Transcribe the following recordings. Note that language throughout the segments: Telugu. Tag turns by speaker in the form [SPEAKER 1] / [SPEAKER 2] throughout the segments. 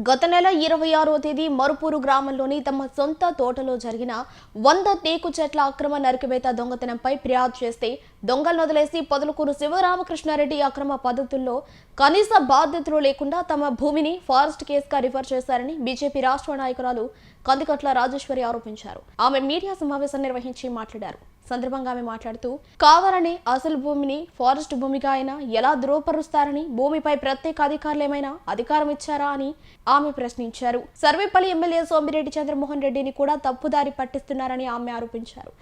[SPEAKER 1] గత నెల ఇరవై ఆరో తేదీ మరుపూరు గ్రామంలోని తమ సొంత తోటలో జరిగిన వంద తేకు చెట్ల అక్రమ నరికివేత దొంగతనంపై ఫిర్యాదు చేస్తే దొంగలను వదిలేసి పొదలకూరు శివరామకృష్ణారెడ్డి అక్రమ పద్ధతుల్లో కనీస బాధ్యతలు లేకుండా తమ భూమిని ఫారెస్ట్ కేసుగా రిఫర్ చేశారని బీజేపీ రాష్ట్ర నాయకురాలు కందికట్ల రాజేశ్వరి ఆరోపించారు. ఆమె మీడియా సమావేశం నిర్వహించి మాట్లాడారు. సందర్భంగా ఆమె మాట్లాడుతూ కావాలని అసలు భూమిని ఫారెస్ట్ భూమిగా అయినా ఎలా ధృవపరుస్తారని భూమిపై ప్రత్యేక అధికారులు ఏమైనా అధికారం ఇచ్చారా అని ఆమె ప్రశ్నించారు. సర్వేపల్లి ఎమ్మెల్యే సోమిరెడ్డి చంద్రమోహన్ రెడ్డిని కూడా తప్పుదారి పట్టిస్తున్నారని ఆమె ఆరోపించారు.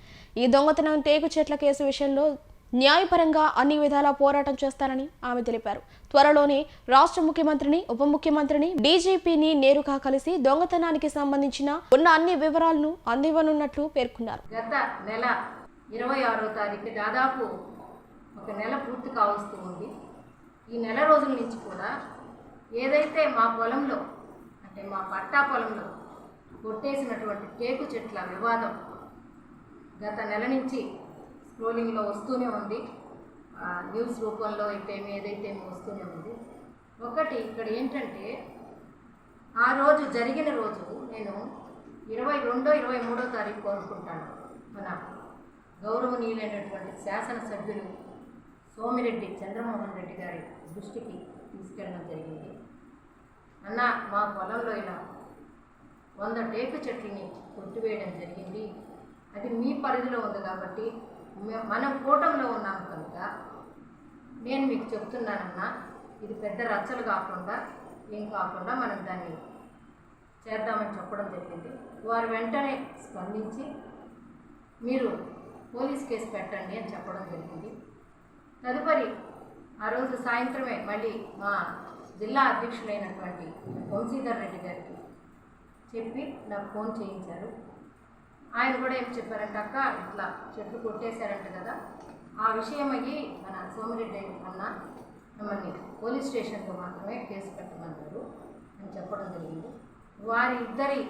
[SPEAKER 1] ఈ దొంగతనం టేకు చెట్ల కేసు విషయంలో న్యాయపరంగా అన్ని విధాలా పోరాటం చేస్తారని ఆమె తెలిపారు. త్వరలోనే రాష్ట్ర ముఖ్యమంత్రిని ఉప ముఖ్యమంత్రిని డీజీపీని నేరుగా కలిసి దొంగతనానికి సంబంధించిన ఉన్న అన్ని వివరాలను అందివ్వనున్నట్లు పేర్కొన్నారు.
[SPEAKER 2] గత నెల ఇరవై ఆరో తారీఖు దాదాపు ఒక నెల పూర్తి కావస్తూ ఉంది. ఈ నెల రోజుల నుంచి కూడా ఏదైతే మా పొలంలో అంటే మా పట్టా పొలంలో కొట్టేసినటువంటి టేకు చెట్ల వివాదం గత నెల నుంచి రోలింగ్లో వస్తూనే ఉంది. ఆ, న్యూస్ రూపంలో అయితే ఏదైతే వస్తూనే ఉంది. ఒకటి ఇక్కడ ఏంటంటే ఆ రోజు జరిగిన రోజు నేను ఇరవై రెండో ఇరవై మూడో తారీఖు కోరుకుంటాను. మన గౌరవనీయులైనటువంటి శాసనసభ్యులు సోమిరెడ్డి చంద్రమోహన్ రెడ్డి గారి దృష్టికి తీసుకెళ్ళడం జరిగింది. అన్న మా పొలంలో ఇలా వంద టేకు చెట్లని కొట్టివేయడం జరిగింది. అది మీ పరిధిలో ఉంది కాబట్టి మనం కూటంలో ఉన్నాం కనుక నేను మీకు చెప్తున్నానన్నా ఇది పెద్ద రచ్చలు కాకుండా ఏం కాకుండా మనం దాన్ని చేద్దామని చెప్పడం జరిగింది. వారు వెంటనే స్పందించి మీరు పోలీస్ కేసు పెట్టండి అని చెప్పడం జరిగింది. తదుపరి ఆ రోజు సాయంత్రమే మళ్ళీ మా జిల్లా అధ్యక్షులైనటువంటి వంశీధర్ రెడ్డి గారికి చెప్పి నాకు ఫోన్ చేయించారు. ఆయన కూడా ఏం చెప్పారంట అక్క? ఇట్లా చెట్లు కొట్టేశారంట కదా. ఆ విషయం అయ్యి మన సోమిరెడ్డి అన్న మిమ్మల్ని పోలీస్ స్టేషన్లో మాత్రమే కేసు పెట్టమన్నారు అని చెప్పడం జరిగింది. వారి ఇద్దరి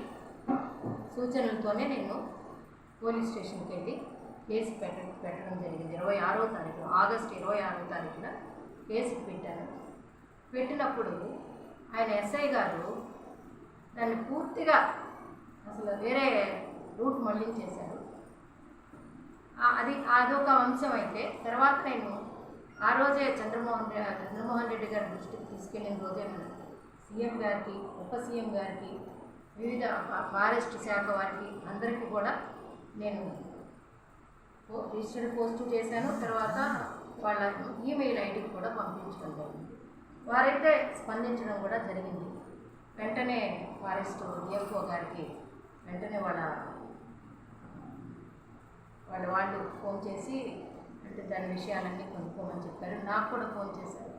[SPEAKER 2] సూచనలతోనే నేను పోలీస్ స్టేషన్కి వెళ్ళి కేసు పెట్ట పెట్టడం జరిగింది. ఇరవై ఆరో తారీఖు ఆగస్టు ఇరవై ఆరో తారీఖున కేసు పెట్టాను. పెట్టినప్పుడు ఆయన ఎస్ఐ గారు దాన్ని పూర్తిగా అసలు వేరే రూట్ మళ్ళించేశారు ఆ- అది అదొక అంశం అయితే తర్వాత నేను ఆ రోజే చంద్రమోహన్ చంద్రమోహన్ రెడ్డి గారి దృష్టికి తీసుకెళ్ళిన రోజే నేను సీఎం గారికి ఉప సీఎం గారికి వివిధ ఫారెస్ట్ శాఖ వారికి అందరికీ కూడా నేను పో- రిజిస్టర్డ్ పోస్ట్ చేశాను. తర్వాత వాళ్ళ ఈమెయిల్ ఐడికి కూడా పంపించడం జరిగింది. వారైతే స్పందించడం కూడా జరిగింది. వెంటనే ఫారెస్ట్ డిఎఫ్ఓ గారికి వెంటనే వాళ్ళ వాళ్ళ వాళ్ళు ఫోన్ చేసి అంటే దాని విషయాలన్నీ కొనుక్కోమని చెప్పారు. నాకు కూడా ఫోన్ చేశారు.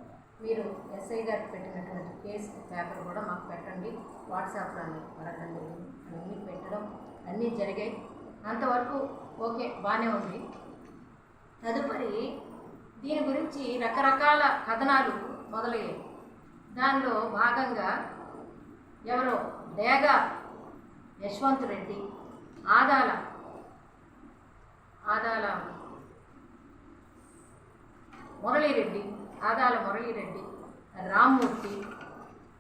[SPEAKER 2] మీరు ఎస్ఐ గారికి పెట్టినటువంటి కేసు పేపర్ కూడా మాకు పెట్టండి. వాట్సాప్లో అన్ని అడగండి అన్నీ పెట్టడం అన్నీ జరిగాయి. అంతవరకు ఓకే బాగానే ఉంది. తదుపరి దీని గురించి రకరకాల కథనాలు మొదలయ్యాయి. దానిలో భాగంగా ఎవరో డేగా యశ్వంత్ రెడ్డి ఆదాల ఆదాల మురళీరెడ్డి ఆదాల మురళీరెడ్డి రామ్మూర్తి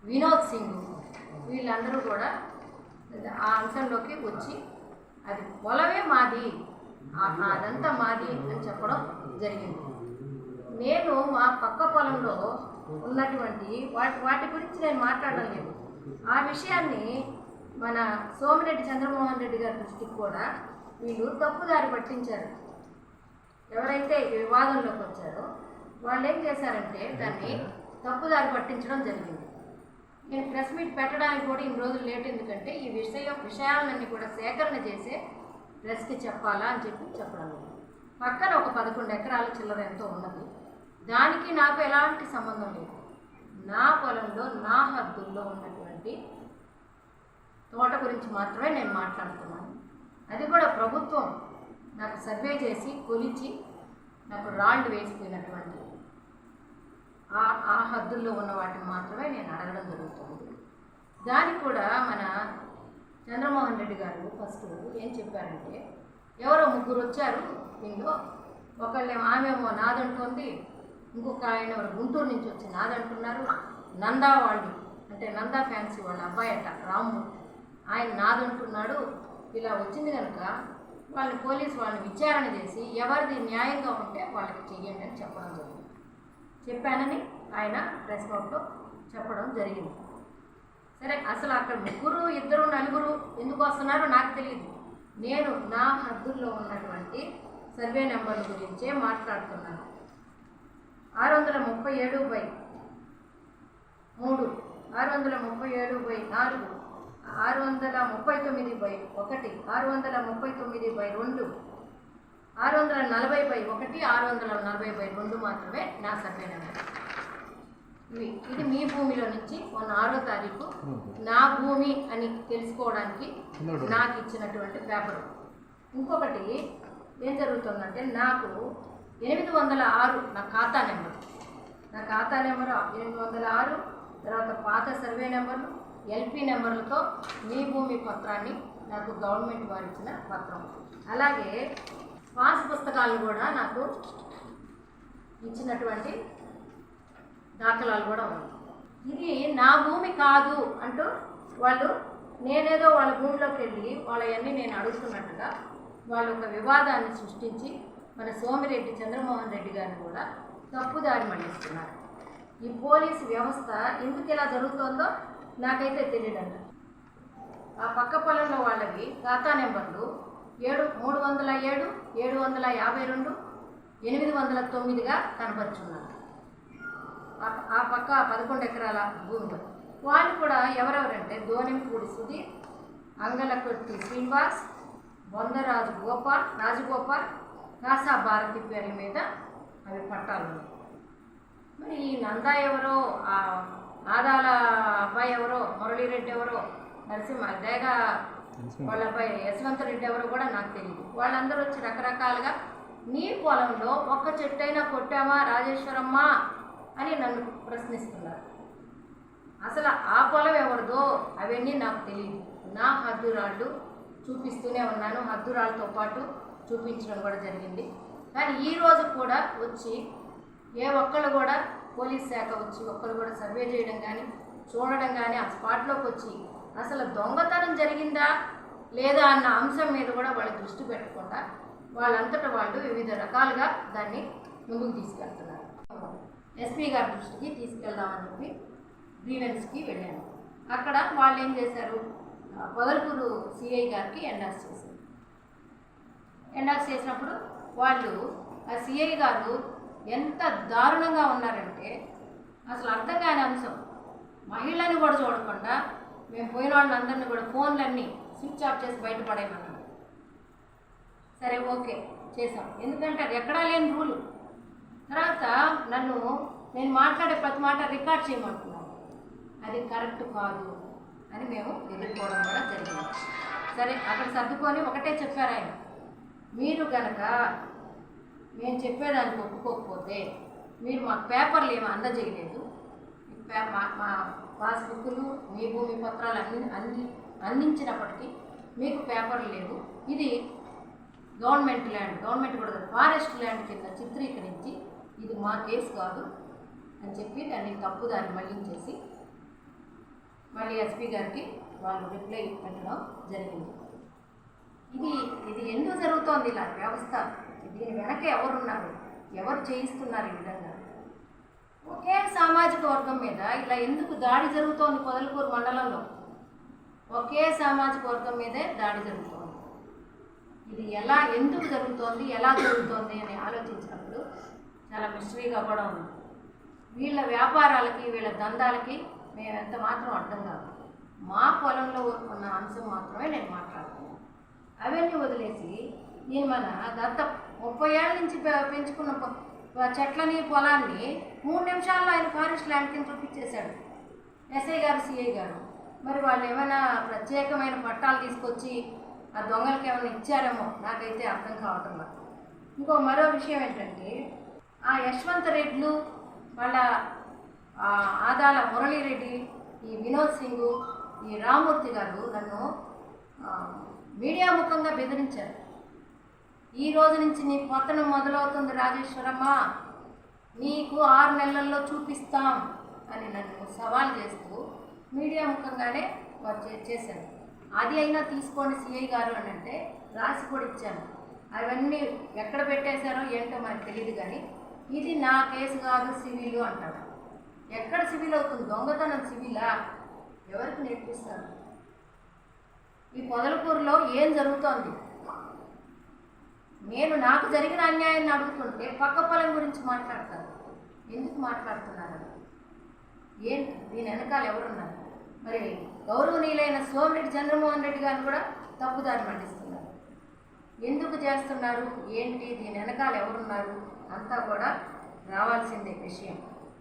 [SPEAKER 2] వినోద్ సింగ్ వీళ్ళందరూ కూడా ఆ అంశంలోకి వచ్చి అది పొలమే మాది. అదంతా మాది అని చెప్పడం జరిగింది. నేను మా పక్క పొలంలో ఉన్నటువంటి వాటి వాటి గురించి నేను మాట్లాడడం లేదు. ఆ విషయాన్ని మన సోమిరెడ్డి చంద్రమోహన్ రెడ్డి గారి దృష్టికి కూడా వీళ్ళు తప్పుదారి పట్టించారు. ఎవరైతే వివాదంలోకి వచ్చారో వాళ్ళు ఏం చేశారంటే దాన్ని తప్పుదారి పట్టించడం జరిగింది. నేను ప్రెస్ మీట్ పెట్టడానికి కూడా ఇన్ని రోజులు లేట్ ఎందుకంటే ఈ విషయం విషయాలన్నీ కూడా సేకరణ చేసే ప్రెస్కి చెప్పాలా అని చెప్పి చెప్పడం. పక్కన ఒక పదకొండు ఎకరాల చిల్లర ఎంతో ఉన్నది. దానికి నాకు ఎలాంటి సంబంధం లేదు. నా పొలంలో నా హద్దుల్లో ఉన్నటువంటి తోట గురించి మాత్రమే నేను మాట్లాడుతున్నాను. అది కూడా ప్రభుత్వం నాకు సర్వే చేసి కొలిచి నాకు రాళ్ళు వేసిపోయినటువంటి ఆ ఆ హద్దుల్లో ఉన్న వాటిని మాత్రమే నేను అడగడం జరుగుతుంది. దానికి కూడా మన చంద్రమోహన్ రెడ్డి గారు ఫస్ట్ ఏం చెప్పారంటే ఎవరో ముగ్గురు వచ్చారు దీనిలో ఒకళ్ళేమో ఆమెమో నాదంటుంది ఇంకొక ఆయన గుంటూరు నుంచి వచ్చి నాదంటున్నారు నందా వాళ్ళు అంటే నందా ఫ్యాన్సీ వాళ్ళ అబ్బాయి అట రాము. ఆయన నాదంటున్నాడు ఇలా వచ్చింది కనుక వాళ్ళు పోలీసు వాళ్ళని విచారణ చేసి ఎవరిది న్యాయంగా ఉంటే వాళ్ళకి చెయ్యండి అని చెప్పడం జరిగింది. చెప్పానని ఆయన ప్రెస్ నోట్లో చెప్పడం జరిగింది. సరే అసలు అక్కడ ముగ్గురు ఇద్దరు నలుగురు ఎందుకు వస్తున్నారో నాకు తెలియదు నేను నా హద్దుల్లో ఉన్నటువంటి సర్వే నెంబర్ల గురించే మాట్లాడుతున్నాను. ఆరు వందల ముప్పై ఏడు బై మూడు ఆరు వందల ముప్పై ఏడు బై నాలుగు ఆరు వందల ముప్పై తొమ్మిది బై ఒకటి ఆరు వందల ముప్పై తొమ్మిది బై రెండు ఆరు వందల నలభై బై ఒకటి ఆరు వందల నలభై బై రెండు మాత్రమే నా సర్వే నెంబర్ ఇది మీ భూమిలో నుంచి మొన్న ఆరో తారీఖు నా భూమి అని తెలుసుకోవడానికి నాకు ఇచ్చినటువంటి పేపర్. ఇంకొకటి ఏం జరుగుతుందంటే నాకు ఎనిమిది వందల ఆరు నా ఖాతా నెంబర్. నా ఖాతా నెంబర్ ఎనిమిది వందల ఆరు తర్వాత పాత సర్వే నెంబర్లు ఎల్పి నెంబర్లతో మీ భూమి పత్రాన్ని నాకు గవర్నమెంట్ వారు ఇచ్చిన పత్రం. అలాగే పాస్ పుస్తకాలు కూడా నాకు ఇచ్చినటువంటి దాఖలాలు కూడా ఉన్నాయి. ఇది నా భూమి కాదు అంటూ వాళ్ళు నేనేదో వాళ్ళ భూమిలోకి వెళ్ళి వాళ్ళవన్నీ నేను అడుగుతున్నట్టుగా వాళ్ళు ఒక వివాదాన్ని సృష్టించి మన సోమిరెడ్డి చంద్రమోహన్ రెడ్డి గారిని కూడా తప్పుదారి మళ్ళిస్తున్నారు. ఈ పోలీసు వ్యవస్థ ఎందుకు ఇలా జరుగుతుందో నాకైతే తెలియదంట. ఆ పక్క పొలంలో వాళ్ళవి ఖాతా నెంబర్లు ఏడు మూడు వందల ఏడు ఏడు వందల యాభై రెండు ఎనిమిది వందల తొమ్మిదిగా కనపరుచున్నారు. ఆ- పక్క పదకొండు ఎకరాల భూమిలో వాళ్ళు కూడా ఎవరెవరంటే దోనింపూడి సుధీర్ అంగలకొట్టి శ్రీనివాస్ బొందరాజు గోపాల్ రాజగోపాల్ కాసా భారతి పేరు మీద అవి పట్టాలు మరి ఈ నందా ఎవరో ఆ ఆదాల అబ్బాయి ఎవరో మురళీరెడ్డి ఎవరో నరసింహ డేగా వాళ్ళ అబ్బాయి యశ్వంత్ రెడ్డి ఎవరో కూడా నాకు తెలియదు. వాళ్ళందరూ వచ్చి రకరకాలుగా నీ పొలంలో ఒక్క చెట్టైనా కొట్టామా రాజేశ్వరమ్మ? అని నన్ను ప్రశ్నిస్తున్నారు. అసలు ఆ పొలం ఎవరిదో అవన్నీ నాకు తెలియదు నా హద్దురాళ్ళు చూపిస్తూనే ఉన్నాను. హద్దురాళ్ళతో పాటు చూపించడం కూడా జరిగింది. కానీ ఈ రోజు కూడా వచ్చి ఏ ఒక్కళ్ళు కూడా పోలీస్ శాఖ వచ్చి ఒక్కరు కూడా సర్వే చేయడం కానీ చూడడం కానీ ఆ స్పాట్లోకి వచ్చి అసలు దొంగతనం జరిగిందా లేదా అన్న అంశం మీద కూడా వాళ్ళు దృష్టి పెట్టకుండా వాళ్ళంతటా వాళ్ళు వివిధ రకాలుగా దాన్ని ముందుకు తీసుకెళ్తున్నారు. ఎస్పీ గారి దృష్టికి తీసుకెళ్దామని చెప్పి గ్రీవెన్స్కి వెళ్ళాను. అక్కడ వాళ్ళు ఏం చేశారు? ఆ, పొదలకూరు సిఐ గారికి ఎండాస్ చేశారు. ఎండాస్ చేసినప్పుడు వాళ్ళు ఆ సిఐ గారు ఎంత దారుణంగా ఉన్నారంటే అసలు అర్థం కాని అంశం. మహిళని కూడా చూడకుండా మేము పోయిన వాళ్ళందరినీ కూడా ఫోన్లన్నీ స్విచ్ ఆఫ్ చేసి బయటపడేయమన్నాం. సరే ఓకే చేసాం ఎందుకంటే అది ఎక్కడా లేని రూలు. తర్వాత నన్ను నేను మాట్లాడే ప్రతి మాట రికార్డ్ చేయమంటున్నాను అది కరెక్ట్ కాదు అని మేము ఎదుర్కోవడం కూడా జరిగింది. సరే అక్కడ సర్దుకొని ఒకటే చెప్పారు ఆయన. మీరు కనుక మేము చెప్పేదానికి ఒప్పుకోకపోతే మీరు మాకు పేపర్లు ఏమి అందజేయలేదు. పే- మా మా పాస్బుక్లు మీ భూమి పత్రాలు అన్ని అంది అందించినప్పటికీ మీకు పేపర్లు లేవు. ఇది గవర్నమెంట్ ల్యాండ్ గవర్నమెంట్ కూడా ఫారెస్ట్ ల్యాండ్ కింద చిత్రీకరించి ఇది మా కేసు కాదు అని చెప్పి దాన్ని తప్పుదారి మళ్ళించేసి మళ్ళీ ఎస్పీ గారికి వాళ్ళు రిప్లై పెట్టడం జరిగింది. ఇది ఇది ఎందుకు జరుగుతోంది ఇలా వ్యవస్థ? దీని వెనక ఎవరున్నారు? ఎవరు చేయిస్తున్నారు ఈ విధంగా? ఒకే సామాజిక వర్గం మీద ఇలా ఎందుకు దాడి జరుగుతోంది పొదలకూరు మండలంలో? ఒకే సామాజిక వర్గం మీదే దాడి జరుగుతోంది. ఇది ఎలా ఎందుకు జరుగుతోంది ఎలా జరుగుతోంది అని ఆలోచించినప్పుడు చాలా మిస్టరీగా కూడా ఉంది. వీళ్ళ వ్యాపారాలకి వీళ్ళ దందాలకి మేము ఎంత మాత్రం అర్థం కాదు. మా పొలంలో ఉన్న అంశం మాత్రమే నేను మాట్లాడుతున్నాను. అవన్నీ వదిలేసి నేను మన దత్త ముప్పై ఏళ్ళ నుంచి పె- పెంచుకున్న చెట్లని పొలాన్ని మూడు నిమిషాల్లో ఆయన ఫారెస్ట్ ల్యాండ్ కింద చూపించేశాడు. ఎస్ఐ గారు సిఐ గారు. మరి వాళ్ళు ఏమైనా ప్రత్యేకమైన పట్టాలు తీసుకొచ్చి ఆ దొంగలకి ఏమైనా ఇచ్చారేమో నాకైతే అర్థం కావటం లేదు. ఇంకో మరో విషయం ఏంటంటే ఆ యశ్వంత్ రెడ్లు వాళ్ళ ఆదాల మురళీరెడ్డి ఈ వినోద్ సింగ్ ఈ రామూర్తి గారు నన్ను మీడియా ముఖంగా బెదిరించారు. ఈ రోజు నుంచి నీ పతనం మొదలవుతుంది రాజేశ్వరమ్మ. నీకు ఆరు నెలల్లో చూపిస్తాం అని నన్ను సవాల్ చేస్తూ మీడియా ముఖంగానే వారు అది అయినా తీసుకోండి సిఐ గారు అని అంటే రాసి కూడా ఇచ్చాను. అవన్నీ ఎక్కడ పెట్టేశారో ఏంటో మనకు తెలియదు కానీ ఇది నా కేసు కాదు సివిల్ అంటాడు. ఎక్కడ సివిల్ అవుతుంది? దొంగతనం సివిలా? ఎవరికి నేర్పిస్తారు? ఈ పొదలకూరులో ఏం జరుగుతోంది? నేను నాకు జరిగిన అన్యాయాన్ని అడుగుతుంటే పక్క పొలం గురించి మాట్లాడతారు. ఎందుకు మాట్లాడుతున్నారు ఏంటి? దీని వెనకాల ఎవరున్నారు? మరి గౌరవనీయులైన సోమిరెడ్డి చంద్రమోహన్ రెడ్డి గారిని కూడా తప్పుదారి పండిస్తున్నారు ఎందుకు చేస్తున్నారు? ఏంటి? దీని వెనకాల ఎవరున్నారు? అంతా కూడా రావాల్సిందే విషయం.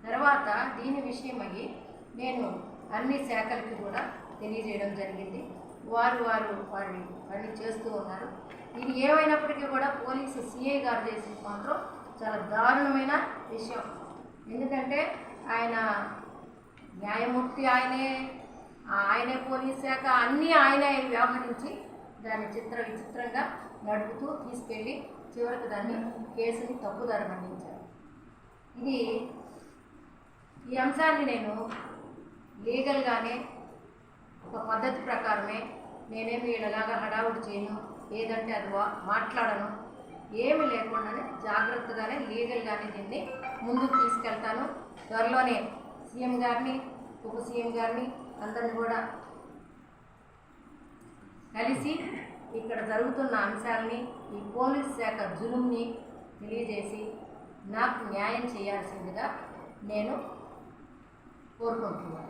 [SPEAKER 2] తర్వాత దీని విషయమై నేను అన్ని శాఖలకి కూడా తెలియజేయడం జరిగింది. వారు వారు వారిని పని చేస్తూ ఉన్నారు. ఇది ఏమైనప్పటికీ కూడా పోలీసు సిఐ గారు చేసిన మాత్రం చాలా దారుణమైన విషయం. ఎందుకంటే ఆయన న్యాయమూర్తి ఆయనే ఆయనే పోలీస్ శాఖ అన్నీ ఆయనే వ్యవహరించి దాన్ని చిత్ర విచిత్రంగా నడుపుతూ తీసుకెళ్ళి చివరికి దాన్ని కేసుని తప్పుదారి మళ్ళించారు ఇది ఈ అంశాన్ని నేను లీగల్గానే ఒక పద్ధతి ప్రకారమే నేనేమి వీళ్ళలాగా హడావుడి చేయను. ఏదంటే అది వా- మాట్లాడను. ఏమి లేకుండానే జాగ్రత్తగానే లీగల్గానే దీన్ని ముందుకు తీసుకెళ్తాను. త్వరలోనే సీఎం గారిని ఉప సీఎం గారిని అందరిని కూడా కలిసి ఇక్కడ జరుగుతున్న అంశాలని ఈ పోలీస్ శాఖ జులుంని తెలియజేసి నాకు న్యాయం చేయాల్సిందిగా నేను కోరుకుంటున్నాను.